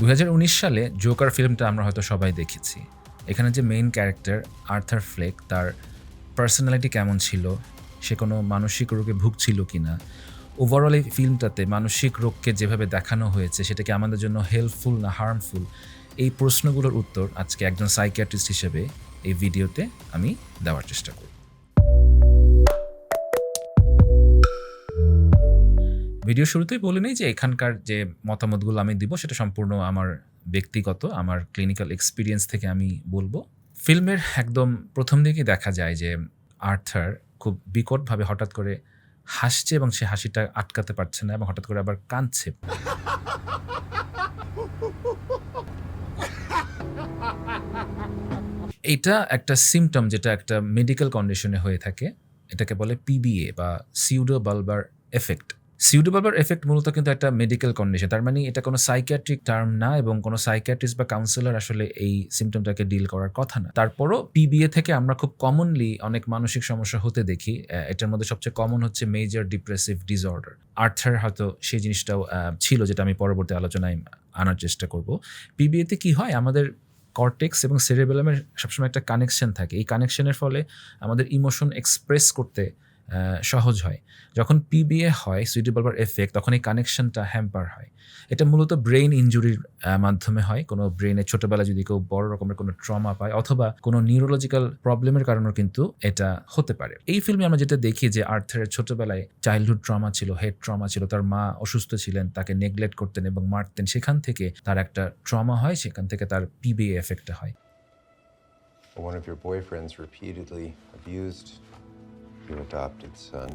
দু হাজার উনিশ সালে জোকার ফিল্মটা আমরা হয়তো সবাই দেখেছি। এখানে যে মেইন ক্যারেক্টার আর্থার ফ্লেক তার পার্সোনালিটি কেমন ছিল, সে কোনো মানসিক রোগে ভুগছিল কি না ওভারঅল এই ফিল্মটাতে মানসিক রোগকে যেভাবে দেখানো হয়েছে সেটাকে আমাদের জন্য হেল্পফুল না হার্মফুল এই প্রশ্নগুলোর উত্তর আজকে একজন সাইকিয়াট্রিস্ট হিসেবে এই ভিডিওতে আমি দেওয়ার চেষ্টা করব। ভিডিও শুরুতেই বলে নেই যে এখানকার যে মতামতগুলো আমি দিব, সেটা সম্পূর্ণ আমার ব্যক্তিগত, আমার ক্লিনিক্যাল এক্সপিরিয়েন্স থেকে আমি বলব। ফিল্মের একদম প্রথম দিকেই দেখা যায় যে আর্থার খুব বিকটভাবে হঠাৎ করে হাসছে এবং সে হাসিটা আটকাতে পারছে না এবং হঠাৎ করে আবার কাঁদছে। এটা একটা সিমটম যেটা একটা মেডিকেল কন্ডিশনে হয়ে থাকে। এটাকে বলে পিবিএ বা pseudo bulbar effect pseudo bulbar effect মূলত কিন্তু একটা মেডিকেল কন্ডিশন তার মানে এটা কোনো সাইকিয়াট্রিক টার্ম না এবং কোনো সাইকিয়াট্রিস্ট বা কাউন্সিলর আসলে এই সিমটমটাকে ডিল করার কথা না। তারপরও পিবিএ থেকে আমরা খুব কমনলি অনেক মানসিক সমস্যা হতে দেখি। এটার মধ্যে সবচেয়ে কমন হচ্ছে মেজর ডিপ্রেসিভ ডিসঅর্ডার আর্থার হয়তো সেই জিনিসটাও ছিল যেটা আমি পরবর্তী আলোচনায় আনার চেষ্টা করব। পিবিএতে কি হয়? আমাদের কর্টেক্স এবং সেরেবেলামের সবসময় একটা কানেকশন থাকে। এই কানেকশনের ফলে আমাদের ইমোশন এক্সপ্রেস করতে সহজ হয়। যখন পিবিএ হয় সুইটেবল এফেক্ট তখন এই কানেকশনটা হ্যাম্পার হয়। এটা মূলত ব্রেইন ইঞ্জুরির মাধ্যমে হয়। কোনো ব্রেনে ছোটবেলায় যদি কেউ বড় রকমের কোনো ট্রমা পায়, অথবা কোনো নিউরোলজিক্যাল প্রবলেমের কারণেও কিন্তু এটা হতে পারে। এই ফিল্মে আমরা যেটা দেখি যে আর্থারের ছোটোবেলায় চাইল্ডহুড ট্রমা ছিল হেড ট্রমা ছিল, তার মা অসুস্থ ছিলেন, তাকে নেগলেক্ট করতেন এবং মারতেন। সেখান থেকে তার একটা ট্রমা হয়, সেখান থেকে তার পিবিএ এফেক্টটা হয়। One of your boyfriends repeatedly abused.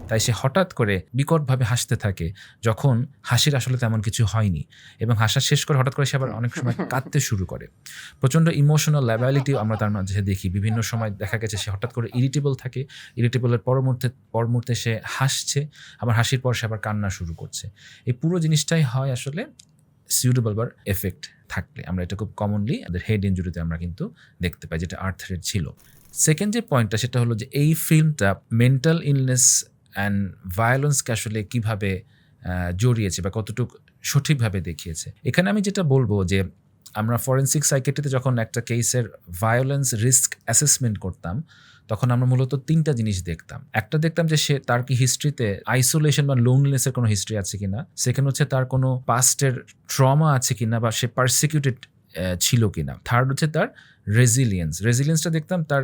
তাই সে হঠাৎ করে বিকটভাবে হাসতে থাকে, যখন হাসির আসলে তেমন কিছু হয়নি এবং হাসা শেষ করে হঠাৎ করে সে আবার অনেক সময় কাঁদতে শুরু করে। প্রচণ্ড ইমোশনাল ল্যাবালিটি আমরা তার মাঝে দেখি। বিভিন্ন সময় দেখা গেছে সে হঠাৎ করে ইরিটেবল থাকে ইরিটেবলের পর মুহূর্তে পর মুহূর্তে সে হাসছে, আবার হাসির পর সে আবার কান্না শুরু করছে। এই পুরো জিনিসটাই হয় আসলে সিউটেবল বার এফেক্ট থাকলে। আমরা এটা খুব কমনলি হেড ইঞ্জুরিতে আমরা কিন্তু দেখতে পাই, যেটা আর্থারের ছিল। সেকেন্ড যে পয়েন্টটা সেটা হলো যে এই ফিল্মটা মেন্টাল ইলনেস অ্যান্ড ভায়োলেন্সকে আসলে কীভাবে জড়িয়েছে বা কতটুকু সঠিকভাবে দেখিয়েছে। এখানে আমি যেটা বলব যে আমরা ফরেন্সিক সাইকেট্রিতে যখন একটা কেসের ভায়োলেন্স রিস্ক অ্যাসেসমেন্ট করতাম, তখন আমরা মূলত তিনটা জিনিস দেখতাম। একটা দেখতাম যে সে, তার কি হিস্ট্রিতে আইসোলেশন বা লোনলিনেসের কোনো হিস্ট্রি আছে কিনা? সেখানে হচ্ছে তার কোনো পাস্টের ট্রমা আছে কিনা বা সে পারসিকিউটেড ছিল কিনা? থার্ড হচ্ছে তার রেজিলিয়েন্স রেজিলিয়েন্সটা দেখতাম তার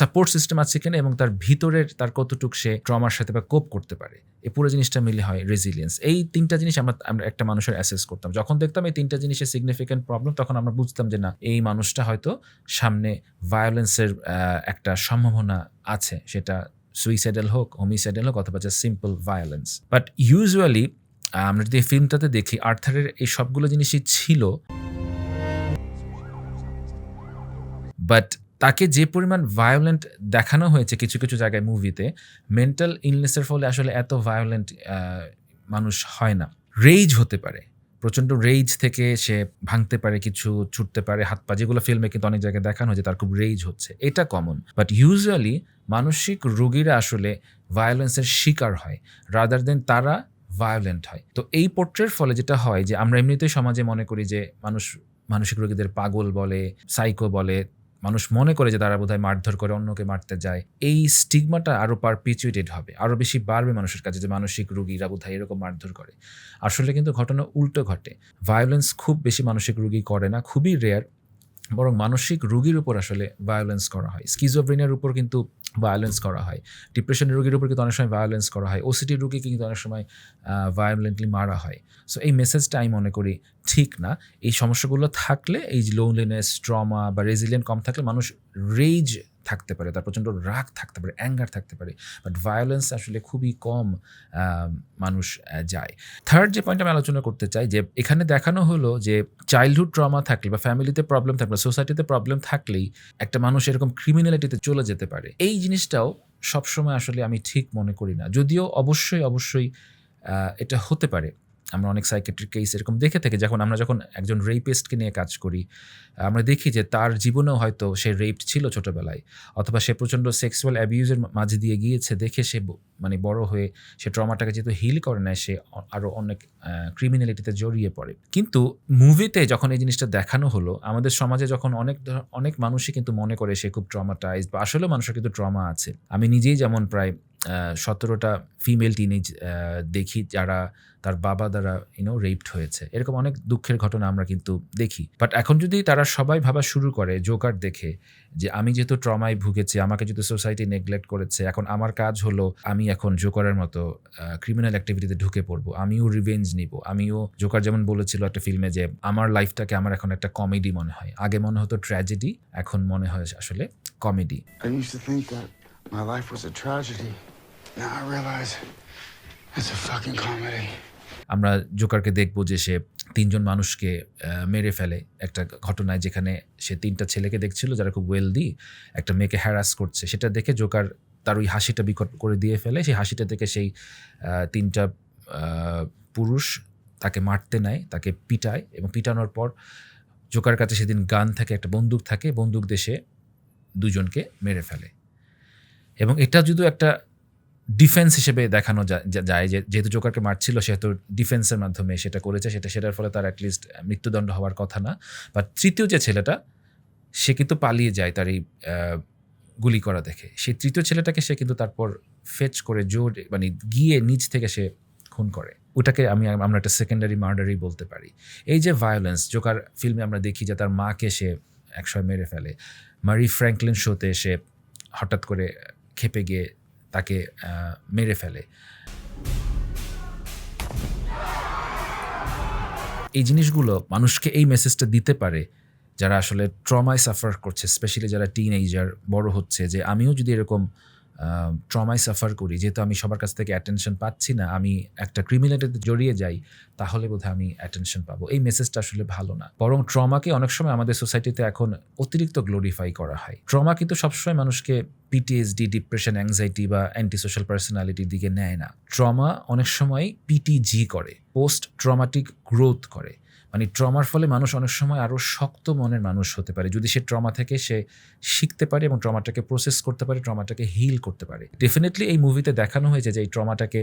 সাপোর্ট সিস্টেম আছে কিনা এবং তার ভিতরের তার কতটুক সে ট্রমার সাথে বা কোপ করতে পারে। এই পুরো জিনিসটা মিলে হয় রেজিলিয়েন্স এই তিনটা জিনিস আমরা আমরা একটা মানুষের অ্যাসেস করতাম। যখন দেখতাম এই তিনটা জিনিসের সিগনিফিক্যান্ট প্রবলেম তখন আমরা বুঝতাম যে না, এই মানুষটা হয়তো সামনে ভায়োলেন্সের একটা সম্ভাবনা আছে। সেটা সুইসাইডাল হোক হোমিসাইডাল হোক অথবা যে সিম্পল ভায়োলেন্স বাট ইউজুয়ালি আমরা যদি এই ফিল্মটাতে দেখি আর্থারের এই সবগুলো জিনিসই ছিল বাট তাকে যে পরিমাণ ভায়োলেন্ট দেখানো হয়েছে কিছু কিছু জায়গায় মুভিতে মেন্টাল ইলনেসের ফলে আসলে এত ভায়োলেন্ট মানুষ হয় না। রেইজ হতে পারে। প্রচণ্ড রেইজ থেকে সে ভাঙতে পারে, কিছু ছুটতে পারে, হাত পা, যেগুলো ফিল্মে কিন্তু অনেক জায়গায় দেখানো হয়েছে, তার খুব রেইজ হচ্ছে। এটা কমন বাট ইউজুয়ালি মানসিক রোগীরা আসলে ভায়োলেন্সের শিকার হয় রাদার দেন তারা ভায়োলেন্ট হয়। তো এই পোর্ট্রের ফলে যেটা হয় যে, আমরা এমনিতেই সমাজে মনে করি যে, মানুষ, মানসিক রোগীদের পাগল বলে সাইকো বলে মানুষ মনে করে যে তারা বোধহয় মারধর করে অন্যকে মারতে যায়। এই স্টিগমাটা আরও পারপিচুয়েটেড হবে আরও বেশি বাড়বে মানুষের কাছে যে মানসিক রুগীরা বোধহয় এরকম মারধর করে। আসলে কিন্তু ঘটনা উল্টো ঘটে। ভায়োলেন্স খুব বেশি মানসিক রুগী করে না, খুবই রেয়ার বরং মানসিক রুগীর উপর আসলে ভায়োলেন্স করা হয়। স্কিজোব্রেনের উপর কিন্তু ভায়োলেন্স করা হয়। ডিপ্রেশন রোগীর উপর কিন্তু অনেক সময় ভায়োলেন্স করা হয়। ওসিটি রোগীকে কিন্তু অনেক সময় ভায়োলেন্টলি মারা হয়। সো এই মেসেজটা আমি মনে করি ঠিক না। এই সমস্যাগুলো থাকলে, এই লোনলিনেস ট্রমা বা রেজিলিয়েন্ট কম থাকলে মানুষ রেজ থাকতে পারে, তার প্রচণ্ড রাগ থাকতে পারে অ্যাঙ্গার থাকতে পারে বাট ভায়োলেন্স আসলে খুবই কম মানুষ যায়। থার্ড যে পয়েন্ট আমি আলোচনা করতে চাই, যে এখানে দেখানো হলো যে চাইল্ডহুড ট্রমা থাকলে বা ফ্যামিলিতে প্রবলেম থাকলে সোসাইটিতে প্রবলেম থাকলেই একটা মানুষ এরকম ক্রিমিনালিটিতে চলে যেতে পারে। এই জিনিসটাও সবসময় আসলে আমি ঠিক মনে করি না। যদিও অবশ্যই অবশ্যই এটা হতে পারে। আমরা অনেক সাইকেট্রিক কেস এরকম দেখে থাকি, যখন আমরা যখন একজন রেপিস্টকে নিয়ে কাজ করি, আমরা দেখি যে তার জীবনেও হয়তো সে রেপড ছিল ছোটোবেলায়, অথবা সে প্রচণ্ড সেক্সুয়াল অ্যাবিউজের মাঝে দিয়ে গিয়েছে, দেখে সে মানে বড় হয়ে সে ট্রমাটাকে যেহেতু হিল করে নেয় সে আরও অনেক ক্রিমিনালিটিতে জড়িয়ে পড়ে। কিন্তু মুভিতে যখন এই জিনিসটা দেখানো হলো, আমাদের সমাজে যখন অনেক অনেক মানুষই কিন্তু মনে করে সে খুব ট্রমাটাইজ বা আসলে মানুষের কিন্তু ট্রমা আছে। আমি নিজেই যেমন প্রায় সতেরোটা ফিমেল টিনেজ দেখি যারা তার বাবা দ্বারা ইউনো রেপড হয়েছে। এরকম অনেক দুঃখের ঘটনা আমরা কিন্তু দেখি। বাট এখন যদি তারা সবাই ভাবা শুরু করে জোকার দেখে, যে আমি যেহেতু ট্রমায় ভুগেছি, আমাকে যেহেতু সোসাইটি নেগলেক্ট করেছে, এখন আমার কাজ হলো, আমি এখন জোকারের মতো ক্রিমিনাল অ্যাক্টিভিটিতে ঢুকে পড়ব, আমিও রিভেঞ্জ নিব, আমিও জোকার যেমন বলেছিল একটা ফিল্মে যে, আমার লাইফটাকে আমার এখন একটা কমেডি মনে হয়। আগে মনে হতো ট্র্যাজেডি এখন মনে হয় আসলে comedy My life was a tragedy. Now I realize it's a fucking comedy. আমরা জোকারকে দেখব যে সে তিনজন মানুষকে মেরে ফেলে। একটা ঘটনায় যেখানে সে তিনটা ছেলেকে দেখছিল যারা খুব ওয়েলদি একটা মেয়েকে হ্যারাস করছে। সেটা দেখে জোকার তার ওই হাসিটা বিকট করে দিয়ে ফেলে। সেই হাসিটা দেখে সেই তিনটা পুরুষ তাকে মারতে নেয়, তাকে পিটায় এবং পিটানোর পর জোকার কাছে সেদিন গান থাকে, একটা বন্দুক থাকে। বন্দুক দেশে দুজনকে মেরে ফেলে। এবং এটা যদি একটা ডিফেন্স হিসেবে দেখানো যায় যে, যেহেতু জোকারকে মারছিল, সেহেতু ডিফেন্সের মাধ্যমে সেটা করেছে, সেটা সেটার ফলে তার অ্যাটলিস্ট মৃত্যুদণ্ড হওয়ার কথা না। বাট তৃতীয় যে ছেলেটা, সে কিন্তু পালিয়ে যায় তার এই গুলি করা দেখে। সেই তৃতীয় ছেলেটাকে সে কিন্তু তারপর ফেচ করে, জোর মানে গিয়ে নিচ থেকে সে খুন করে। ওটাকে আমি, আমরা একটা সেকেন্ডারি মার্ডারই বলতে পারি। এই যে ভায়োলেন্স জোকার ফিল্মে আমরা দেখি যে তার মাকে সে একসময় মেরে ফেলে। মারি ফ্র্যাঙ্কলিন শোতে সে হঠাৎ করে খেপে গিয়ে তাকে মেরে ফেলে। এই জিনিসগুলো মানুষকে এই মেসেজটা দিতে পারে, যারা আসলে ট্রমায় সাফার করছে স্পেশালি যারা টিন এইজার বড় হচ্ছে, যে আমিও যদি এরকম ট্রমায় সাফার করি। যেহেতু আমি সবার কাছ থেকে অ্যাটেনশন পাচ্ছি না, আমি একটা ক্রিমিনালিটিতে জড়িয়ে যাই, তাহলে বোধহয় আমি অ্যাটেনশন পাবো। এই মেসেজটা আসলে ভালো না। বরং ট্রমাকে অনেক সময় আমাদের সোসাইটিতে এখন অতিরিক্ত গ্লোরিফাই করা হয়। ট্রমা কিন্তু সবসময় মানুষকে পিটিএসডি ডিপ্রেশন অ্যাংজাইটি বা অ্যান্টি সোশ্যাল পার্সোনালিটির দিকে নেয় না। ট্রমা অনেক সময় পিটিজি করে পোস্ট ট্রমাটিক গ্রোথ করে। মানে ট্রমার ফলে মানুষ অনেক সময় আরও শক্ত মনের মানুষ হতে পারে। যদি সে ট্রমা থেকে সে শিখতে পারে এবং ট্রমাটাকে প্রসেস করতে পারে, ট্রমাটাকে হিল করতে পারে। ডেফিনেটলি এই মুভিতে দেখানো হয়েছে যে এই ট্রমাটাকে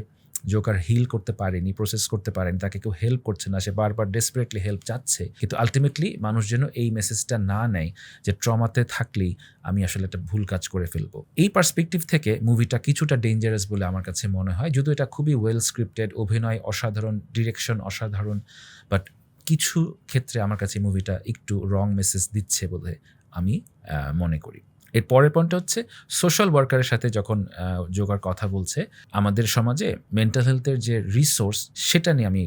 জোকার হিল করতে পারেনি প্রসেস করতে পারেনি, তাকে কেউ হেল্প করছে না, সে বারবার ডেসপারেটলি হেল্প চাচ্ছে। কিন্তু আলটিমেটলি মানুষ যেন এই মেসেজটা না নেয় যে ট্রমাতে থাকলেই আমি আসলে একটা ভুল কাজ করে ফেলব। এই পার্সপেক্টিভ থেকে মুভিটা কিছুটা ডেঞ্জারাস বলে আমার কাছে মনে হয়। যদিও এটা খুবই ওয়েল স্ক্রিপ্টেড অভিনয় অসাধারণ ডিরেকশন অসাধারণ বাট কিছু ক্ষেত্রে আমার কাছে মুভিটা একটু রং মেসেজ দিচ্ছে বলে আমি মনে করি। এর পরের পয়েন্টটা হচ্ছে সোশ্যাল ওয়ার্কারের সাথে যখন যোগার কথা বলছে, আমাদের সমাজে মেন্টাল হেলথের যে রিসোর্স সেটা নিয়ে আমি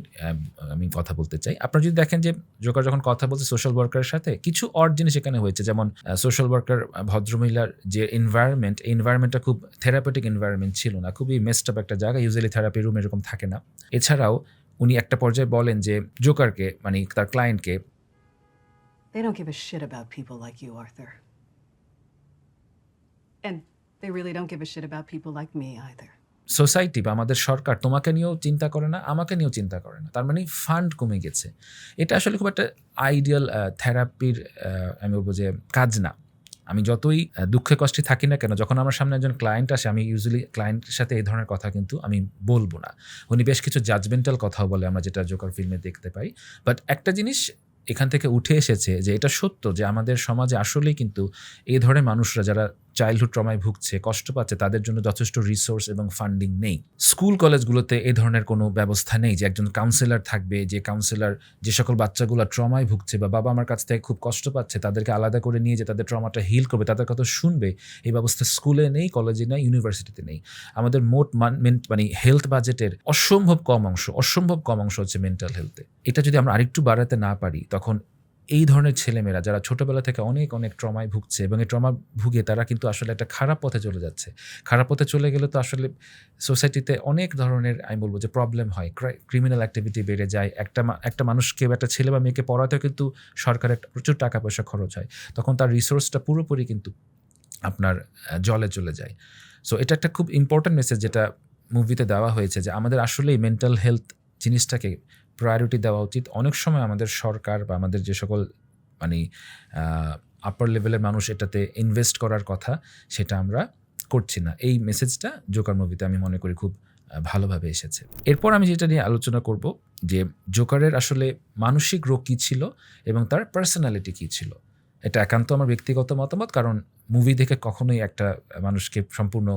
আমি কথা বলতে চাই। আপনারা যদি দেখেন যে যোগার যখন কথা বলছে সোশ্যাল ওয়ার্কারের সাথে, কিছু অড জিনিস এখানে হয়েছে, যেমন সোশ্যাল ওয়ার্কার ভদ্রমহিলার যে এনভায়রনমেন্ট এই এনভায়রনমেন্টটা খুব থেরাপিটিক এনভায়রনমেন্ট ছিল না, খুবই মেস্ট আপ একটা জায়গা ইউজুয়ালি থেরাপি রুম এরকম থাকে না। এছাড়াও উনি একটা পর্যায়ে বলেন যে জোকারকে মানে তার ক্লায়েন্টকে They don't give a shit about people like you, Arthur. And they really don't give a shit about people like me either. Society বা আমাদের সরকার তোমাকে নিয়েও চিন্তা করে না আমাকে নিয়েও চিন্তা করে না তার মানে ফান্ড কমে গেছে এটা আসলে খুব একটা আইডিয়াল থেরাপির আমি বলব যে কাজ না আমি যতই দুঃখে কষ্টে থাকি না কেন, যখন আমার সামনে একজন ক্লায়েন্ট আসে, আমি ইউজুয়ালি ক্লায়েন্টের সাথে এই ধরনের কথা কিন্তু আমি বলব না। উনি বেশ কিছু জাজমেন্টাল কথাও বলে আমরা যেটা জোকার ফিল্মে দেখতে পাই। বাট একটা জিনিস এখান থেকে উঠে এসেছে যে, এটা সত্য যে, আমাদের সমাজে আসলেই কিন্তু এই ধরনের মানুষরা যারা চাইল্ডহুড ট্রমায় ভুগছে, কষ্ট পাচ্ছে, তাদের জন্য যথেষ্ট রিসোর্স এবং ফান্ডিং নেই। স্কুল কলেজগুলোতে এই ধরনের কোনো ব্যবস্থা নেই যে একজন কাউন্সিলর থাকবে, যে কাউন্সিলর যে সকল বাচ্চাগুলো ট্রমায় ভুগছে বা বাবা আমার কাছ থেকে খুব কষ্ট পাচ্ছে, তাদেরকে আলাদা করে নিয়ে যে তাদের ট্রমাটা হিল করবে, তাদের কথা শুনবে, এই ব্যবস্থা স্কুলে নেই কলেজে নেই ইউনিভার্সিটিতে নেই। আমাদের মোট মানে হেলথ বাজেটের অসম্ভব কম অংশ, অসম্ভব কম অংশ হচ্ছে মেন্টাল হেলথে এটা যদি আমরা আরেকটু বাড়াতে না পারি, তখন এই ধরনের ছেলেমেয়েরা যারা ছোটোবেলা থেকে অনেক অনেক ট্রমায় ভুগছে এবং এই ট্রমা ভুগে তারা কিন্তু আসলে একটা খারাপ পথে চলে যাচ্ছে। খারাপ পথে চলে গেলে তো আসলে সোসাইটিতে অনেক ধরনের, আমি বলব যে প্রবলেম হয়। ক্রিমিনাল অ্যাক্টিভিটি বেড়ে যায়। একটা একটা মানুষকে একটা ছেলে বা মেয়েকে পড়াতেও কিন্তু সরকারের একটা প্রচুর টাকা পয়সা খরচ হয়। তখন তার রিসোর্সটা পুরোপুরি কিন্তু আপনার জলে চলে যায়। সো এটা একটা খুব ইম্পর্ট্যান্ট মেসেজ যেটা মুভিতে দেওয়া হয়েছে যে আমাদের আসলেই মেন্টাল হেলথ জিনিসটাকে প্রায়োরিটি দেওয়া উচিত। অনেক সময় আমাদের সরকার বা আমাদের যে সকল মানে আপার লেভেলের মানুষ এটাতে ইনভেস্ট করার কথা, সেটা আমরা করছি না। এই মেসেজটা জোকার মুভিতে আমি মনে করি খুব ভালোভাবে এসেছে। এরপর আমি যেটা নিয়ে আলোচনা করব, যে জোকারের আসলে মানসিক রোগ কী ছিল এবং তার পার্সোনালিটি কী ছিল? এটা একান্ত আমার ব্যক্তিগত মতামত, কারণ মুভি দেখে কখনোই একটা মানুষকে সম্পূর্ণ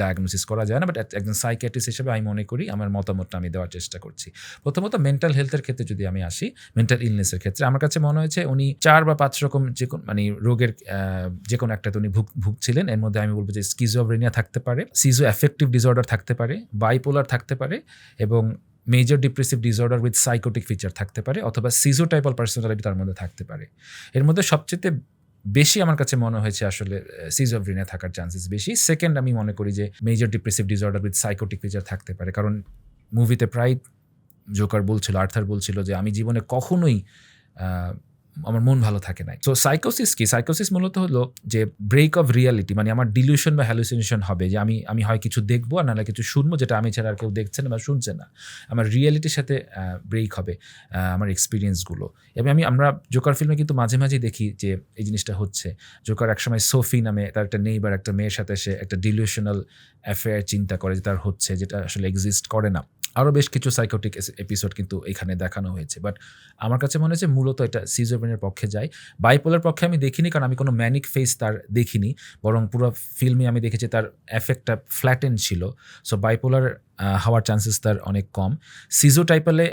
ডায়াগনোসিস করা যায় না বাট একজন সাইকিয়াট্রিস্ট হিসেবে আমি মনে করি আমার মতামতটা আমি দেওয়ার চেষ্টা করছি। প্রথমত মেন্টাল হেলথের ক্ষেত্রে যদি আমি আসি মেন্টাল ইলনেসের ক্ষেত্রে, আমার কাছে মনে হয়েছে উনি চার বা পাঁচ রকম যে কোনো মানে রোগের যে কোনো একটাতে উনি ভুগ, ভুগছিলেন, এর মধ্যে আমি বলব যে স্কিজোভ্রেনিয়া থাকতে পারে সিজো অ্যাফেক্টিভ ডিসঅর্ডার থাকতে পারে বাইপোলার থাকতে পারে, এবং major depressive disorder with psychotic feature থাকতে পারে, অথবা সিজো টাইপাল পার্সোনালিটি তার মধ্যে থাকতে পারে। এর মধ্যে সবচেয়ে বেশি আমার কাছে মনে হয়েছে আসলে সিজোভ্রিনে থাকার চান্সেস বেশি। সেকেন্ড আমি মনে করি যে major depressive disorder with psychotic feature থাকতে পারে। কারণ মুভিতে প্রায় জোকার বলছিল আর্থার বলছিল যে আমি জীবনে কখনোই আমার মন ভালো থাকে নাই। তো সাইকোসিস কি? সাইকোসিস মূলত হলো যে ব্রেক অফ রিয়ালিটি মানে আমার ডিলিউশন বা হ্যালুসিনেশন হবে যে আমি আমি হয় কিছু দেখব আর নাহলে কিছু শুনব যেটা আমি ছাড়া আর কেউ দেখছে না বা শুনছে না। আমার রিয়ালিটির সাথে ব্রেক হবে আমার এক্সপিরিয়েন্সগুলো এবং আমি, আমরা জোকার ফিল্মে কিন্তু মাঝে মাঝে দেখি যে এই জিনিসটা হচ্ছে। জোকার একসময় সোফি নামে তার একটা নেইবার একটা মেয়ের সাথে সে একটা ডিলিউশনাল অ্যাফেয়ার চিন্তা করে যে তার হচ্ছে, যেটা আসলে এক্সিস্ট করে না। আরও বেশ কিছু সাইকোটিক এপিসোড কিন্তু এখানে দেখানো হয়েছে। বাট আমার কাছে মনে হচ্ছে মূলত এটা সিজোব্রেনের পক্ষে যায়। বাইপোলার পক্ষে আমি দেখিনি কারণ আমি কোনো ম্যানিক ফেস তার দেখিনি। বরং পুরো ফিল্মে আমি দেখেছি তার এফেক্টটা ফ্ল্যাটেন ছিল। সো বাইপোলার হওয়ার চান্সেস তার অনেক কম। সিজো টাইপেলে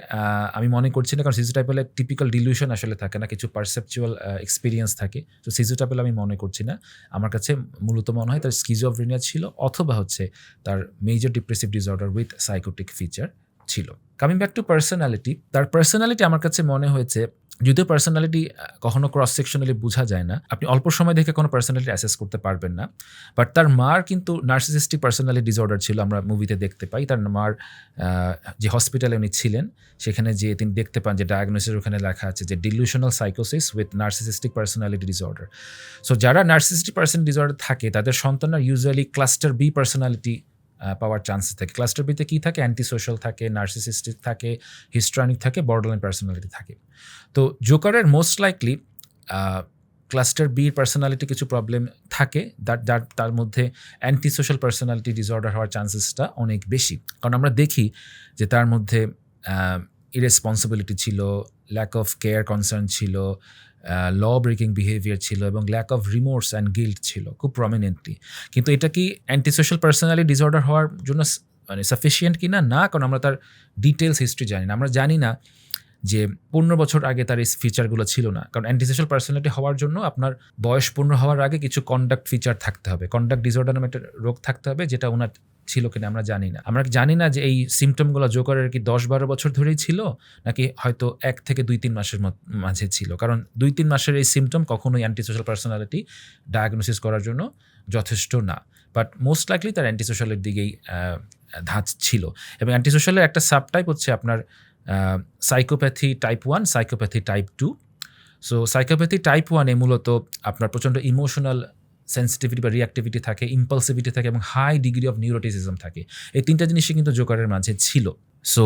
আমি মনে করছি না, কারণ সিজো টাইপেলে টিপিক্যাল ডিলিউশন আসলে থাকে না, কিছু পারসেপচুয়াল এক্সপিরিয়েন্স থাকে। তো সিজো টাইপেল আমি মনে করছি না। আমার কাছে মূলত মনে হয় তার স্কিজোভ্রেনিয়া ছিল, অথবা হচ্ছে তার major depressive disorder with psychotic feature ছিল। কামিং ব্যাক টু পার্সোনালিটি তার পার্সোনালিটি আমার কাছে মনে হয়েছে যদিও পার্সোনালিটি কখনো ক্রস সেকশনালি বোঝা যায় না, আপনি অল্প সময় দেখে কোনো পার্সোনালিটি অ্যাসেস করতে পারবেন না। বাট তার মার কিন্তু নার্সিসিস্টিক পার্সোনালিটি ডিসঅর্ডার ছিল, আমরা মুভিতে দেখতে পাই। তার মার যে হসপিটালে উনি ছিলেন, সেখানে যে তিনি দেখতে পান যে ডায়াগনোসিস ওখানে লেখা আছে যে delusional সাইকোসিস with narcissistic personality disorder so যারা নার্সিসিস্টিক পার্সন ডিসঅর্ডার থাকে, তাদের সন্তানরা ইউজুয়ালি ক্লাস্টার বি পার্সোনালিটি পাওয়ার চান্সেস থাকে। ক্লাস্টার বিতে কী থাকে? অ্যান্টি সোশ্যাল থাকে, নার্সিসিস্টিক থাকে, হিস্ট্রানিক থাকে, বর্ডারলাইন পার্সোনালিটি থাকে। তো জোকারের মোস্ট লাইকলি ক্লাস্টার বির পার্সোনালিটি কিছু প্রবলেম থাকে। যার যার তার মধ্যে অ্যান্টি সোশ্যাল পার্সোনালিটি ডিসঅর্ডার হওয়ার চান্সেসটা অনেক বেশি। কারণ আমরা দেখি যে তার মধ্যে ইরেসপন্সিবিলিটি ছিল ল্যাক অফ কেয়ার কনসার্ন ছিল ল ব্রেকিং বিহেভিয়ার ছিল এবং lack of remorse and guilt ছিল খুব প্রমিনেন্টলি কিন্তু এটা কি অ্যান্টি সোশ্যাল পার্সোনালিটি ডিসঅর্ডার হওয়ার জন্য মানে সাফিসিয়েন্ট কি না না কারণ আমরা তার ডিটেলস হিস্ট্রি জানি না। আমরা জানি না যে পনেরো বছর আগে তার এই ফিচারগুলো ছিল না। কারণ অ্যান্টিসোশ্যাল পার্সোনালিটি হওয়ার জন্য আপনার বয়স পূর্ণ হওয়ার আগে কিছু কন্ডাক্ট ফিচার থাকতে হবে। কন্ডাক্ট ডিসঅর্ডার নামে একটা রোগ থাকতে হবে, যেটা ওনার ছিল কিনা আমরা জানি না। আমরা জানি না যে এই সিমটমগুলো জোকারের কি দশ বারো বছর ধরেই ছিল, নাকি হয়তো এক থেকে দুই তিন মাসের মাঝে ছিল? কারণ দুই তিন মাসের এই সিমটম কখনোই অ্যান্টিসোশ্যাল পার্সোনালিটি ডায়াগনোসিস করার জন্য যথেষ্ট না। বাট মোস্ট লাইকলি তার অ্যান্টিসোশ্যালের দিকেই ধাঁচ ছিল। এবং অ্যান্টিসোশ্যালের একটা সাব টাইপ হচ্ছে আপনার psychopathy type one psychopathy type two so psychopathy type ওয়ানে মূলত আপনার প্রচণ্ড ইমোশনাল সেন্সিটিভিটি বা রিয়াক্টিভিটি থাকে ইম্পালসিভিটি থাকে এবং হাই ডিগ্রি অফ নিউরোটিসিজম থাকে। এই তিনটা জিনিসই কিন্তু জোকারের মাঝে ছিল। সো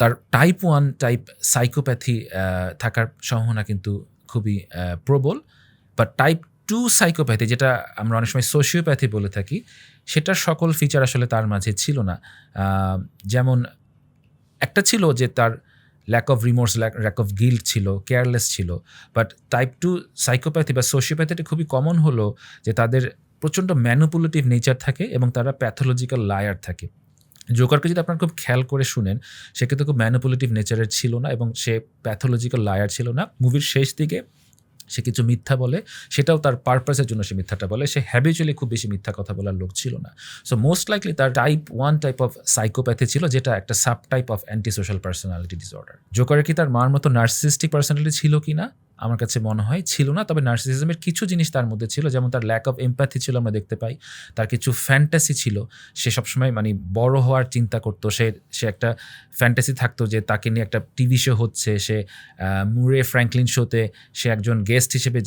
তার টাইপ ওয়ান টাইপ সাইকোপ্যাথি থাকার সম্ভাবনা কিন্তু খুবই প্রবল। বা টাইপ টু সাইকোপ্যাথি যেটা আমরা অনেক সময় সোশিওপ্যাথি বলে থাকি, সেটার সকল ফিচার আসলে তার মাঝে ছিল না। যেমন একটা ছিল যে তার lack of remorse lack of guilt ছিল কেয়ারলেস ছিল বাট টাইপ টু সাইকোপ্যাথি বা সোশিওপ্যাথিটা খুবই কমন হলো যে তাদের প্রচণ্ড ম্যানুপুলেটিভ নেচার থাকে এবং তারা প্যাথোলজিক্যাল লায়ার থাকে। জোকারকে যদি আপনার খুব খেয়াল করে শুনেন, সে কিন্তু খুব ম্যানুপুলেটিভ নেচারের ছিল না এবং সে প্যাথোলজিক্যাল লায়ার ছিল না। মুভির শেষ দিকে সে কিছু মিথ্যা বলে, সেটাও তার পারপাসের জন্য সে মিথ্যাটা বলে। সে হ্যাবিচুয়ালি খুব বেশি মিথ্যা কথা বলার লোক ছিল না। সো মোস্ট লাইকলি তার type one type of psychopathy ছিল, যেটা একটা subtype of anti social personality disorder জোকারে কি তার মার মতো নার্সিস্টিক পার্সোনালিটি ছিল কি না আমার কাছে মনে হয় ছিল না, তবে নার্সিসিজমের কিছু জিনিস তার মধ্যে ছিল, যেমন তার ল্যাক অফ এম্প্যাথি ছিল আমরা দেখতে পাই, তার কিছু ফ্যান্টাসি ছিল, সে সবসময় মানে বড় হওয়ার চিন্তা করতো, সে সে একটা ফ্যান্টাসি থাকতো যে তাকে নিয়ে একটা টিভি শো হচ্ছে, সে মুরে ফ্র্যাঙ্কলিন শোতে সে একজন গেস্ট হিসেবে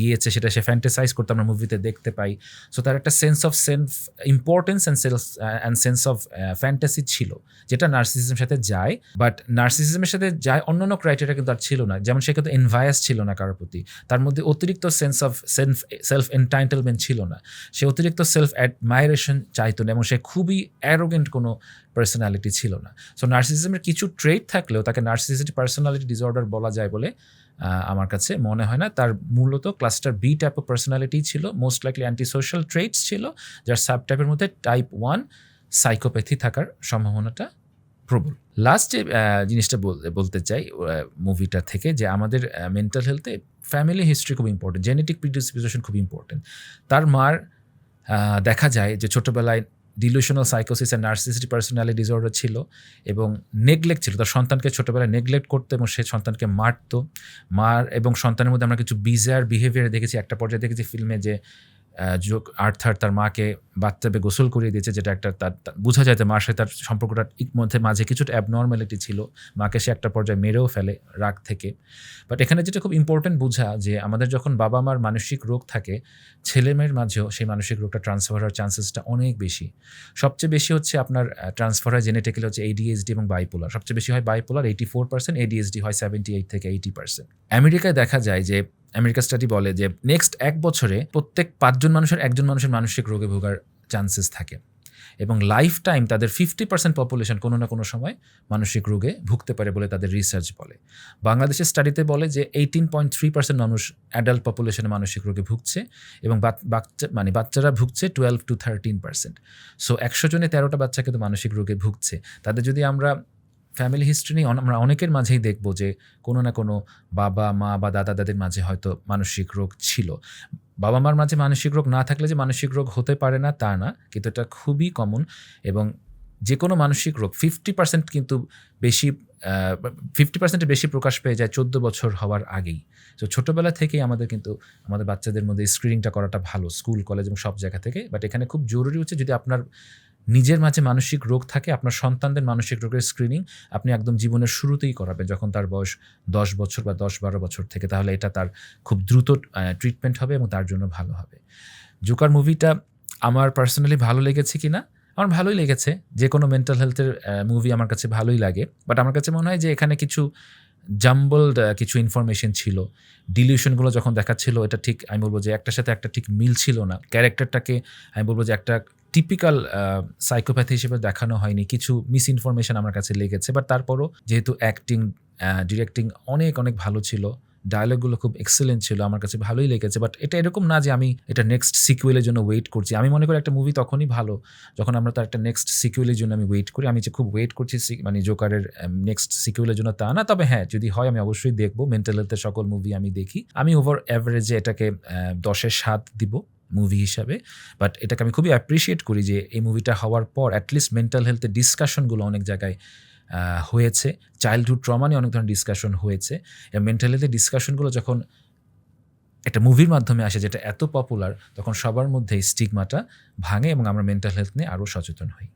গিয়েছে, সেটা সে ফ্যান্টাসাইজ করতো, আমরা মুভিতে দেখতে পাই। সো তার একটা sense of self importance and sales and sense of fantasy ছিল, যেটা নার্সিসিজমের সাথে যায় বাট নার্সিসিজমের সাথে যায় অন্য অন্য ক্রাইটেরিয়া কিন্তু আর ছিল না, যেমন সে কিন্তু এনভায়াস ছিল না কারোর প্রতি। তার মধ্যে অতিরিক্ত sense of self self entitlement ছিল না। সে অতিরিক্ত সেলফ অ্যাডমায়ারেশন চাইতো না এবং সে খুবই অ্যারোগেন্ট কোনো পার্সোনালিটি ছিল না। সো নার্সিসিজমের কিছু ট্রেড থাকলেও তাকে নার্সিসিটি পার্সোনালিটি ডিসঅর্ডার বলা যায় বলে আমার কাছে মনে হয় না। তার মূলত cluster B type of personality ছিল most likely anti social traits ছিল, যার সাব টাইপের মধ্যে টাইপ ওয়ান সাইকোপ্যাথি থাকার সম্ভাবনাটা প্রবল। লাস্ট যে জিনিসটা বল- বলতে চাই মুভিটা থেকে যে আমাদের মেন্টাল হেলথে ফ্যামিলি হিস্ট্রি খুব ইম্পর্টেন্ট জেনেটিক প্রিডিসপিজিশন খুব ইম্পর্টেন্ট তার মার দেখা যায় যে ছোটোবেলায় ডিলুশনাল সাইকোসিস অ্যান্ড নার্সিসিটি পার্সোনালিটি ডিসঅর্ডার ছিল এবং নেগলেক্ট ছিল। তার সন্তানকে ছোটোবেলায় নেগলেক্ট করতো এবং সে সন্তানকে মারতো। মার এবং সন্তানের মধ্যে আমরা কিছু বিজার বিহেভিয়ার দেখেছি, একটা পর্যায়ে দেখেছি ফিল্মে যে আর্থার তার মাকে বাচ্চাবে গোসল করিয়ে দিয়েছে, যেটা একটা তার বোঝা যায় যে মার সাথে তার সম্পর্কটার ইক মধ্যে, মাঝে কিছুটা অ্যাবনর্মালিটি ছিল। মাকে সে একটা পর্যায়ে মেরেও ফেলে রাগ থেকে। বাট এখানে যেটা খুব ইম্পর্টেন্ট বোঝা যে আমাদের যখন বাবা মার মানসিক রোগ থাকে, ছেলে মেয়ের মাঝেও সেই মানসিক রোগটা ট্রান্সফার হওয়ার চান্সেসটা অনেক বেশি। সবচেয়ে বেশি হচ্ছে আপনার ট্রান্সফার হয় জেনেটিক্যালি হচ্ছে এডিএসডি এবং বাইপোলার সবচেয়ে বেশি হয় bipolar eighty four percent ADSD হয় সেভেন্টি এইট থেকে এইটি পার্সেন্ট আমেরিকায় দেখা যায় যে আমেরিকা স্টাডি বলে যে নেক্সট এক বছরে প্রত্যেক পাঁচজন মানুষের একজন মানুষের মানসিক রোগে ভোগার চান্সেস থাকে। এবং লাইফ টাইম তাদের ফিফটি পার্সেন্ট পপুলেশন কোনো না কোনো সময় মানসিক রোগে ভুগতে পারে বলে তাদের রিসার্চ বলে। বাংলাদেশের স্টাডিতে বলে যে এইটিন পয়েন্ট থ্রি পার্সেন্ট মানুষ অ্যাডাল্ট পপুলেশনে মানসিক রোগে ভুগছে এবং বাচ্চা মানে বাচ্চারা ভুগছে twelve to thirteen percent so একশো জনে তেরোটা বাচ্চা কিন্তু মানসিক রোগে ভুগছে। তাদের যদি আমরা ফ্যামিলি হিস্ট্রি নিয়ে আমরা অনেকের মাঝেই দেখব যে কোনো না কোনো বাবা, মা বা দাদা, দাদির মাঝে হয়তো মানসিক রোগ ছিল। বাবা মার মাঝে মানসিক রোগ না থাকলে যে মানসিক রোগ হতে পারে না, তা না, কিন্তু এটা খুবই কমন এবং যে কোনো মানসিক রোগ ফিফটি পার্সেন্ট কিন্তু বেশি ফিফটি পার্সেন্টের বেশি প্রকাশ পেয়ে যায় চোদ্দ বছর হওয়ার আগেই। তো ছোটোবেলা থেকেই আমাদের কিন্তু, আমাদের বাচ্চাদের মধ্যে স্ক্রিনিংটা করাটা ভালো স্কুল কলেজ এবং সব জায়গা থেকে। বাট এখানে খুব জরুরি হচ্ছে যদি আপনার নিজের মাঝে মানসিক রোগ থাকে, আপনার সন্তানদের মানসিক রোগের স্ক্রিনিং আপনি একদম জীবনের শুরুতেই করাবেন। যখন তার বয়স দশ বছর বা দশ বারো বছর থেকে, তাহলে এটা তার খুব দ্রুত ট্রিটমেন্ট হবে এবং তার জন্য ভালো হবে। জোকার মুভিটা আমার পার্সোনালি ভালো লেগেছে কি না আমার ভালোই লেগেছে। যে কোনো মেন্টাল হেলথের মুভি আমার কাছে ভালোই লাগে। বাট আমার কাছে মনে হয় যে এখানে কিছু জাম্বলড কিছু ইনফরমেশন ছিল। ডিলিউশনগুলো যখন দেখাচ্ছিল, এটা ঠিক আমি বলব যে একটার সাথে একটা ঠিক মিল ছিল না। ক্যারেক্টারটাকে আমি বলব যে একটা টিপিক্যাল সাইকোপ্যাথি হিসেবে দেখানো হয়নি। কিছু মিস ইনফরমেশন আমার কাছে লেগেছে বাট তারপরও যেহেতু অ্যাক্টিং ডিরেক্টিং অনেক অনেক ভালো ছিল ডায়লগগুলো খুব এক্সেলেন্ট ছিল, আমার কাছে ভালোই লেগেছে বাট এটা এরকম না যে আমি এটা নেক্সট সিকুয়েলের জন্য ওয়েট করছি। আমি মনে করি একটা মুভি তখনই ভালো, যখন আমরা তার একটা নেক্সট সিকুয়েলের জন্য আমি ওয়েট করি। আমি যে খুব ওয়েট করছি মানে জোকারের নেক্সট সিকুয়েলের জন্য তা না, তবে হ্যাঁ যদি হয় আমি অবশ্যই দেখব। মেন্টাল হেলথের সকল মুভি আমি দেখি। আমি ওভার অ্যাভারেজে এটাকে দশের সাত দিব। মুভি হিসাবে বাট এটাকে আমি খুবই অ্যাপ্রিসিয়েট করি যে এই মুভিটা হওয়ার পর অ্যাটলিস্ট মেন্টাল হেলথের ডিসকাশনগুলো অনেক জায়গায় হয়েছে। চাইল্ডহুড ট্রমা নিয়ে অনেক ধরনের ডিসকাশন হয়েছে। মেন্টাল হেলথের ডিসকাশনগুলো যখন একটা মুভির মাধ্যমে আসে যেটা এত পপুলার তখন সবার মধ্যে স্টিগমাটা ভাঙে এবং আমরা মেন্টাল হেলথ নিয়ে আরও সচেতন হই।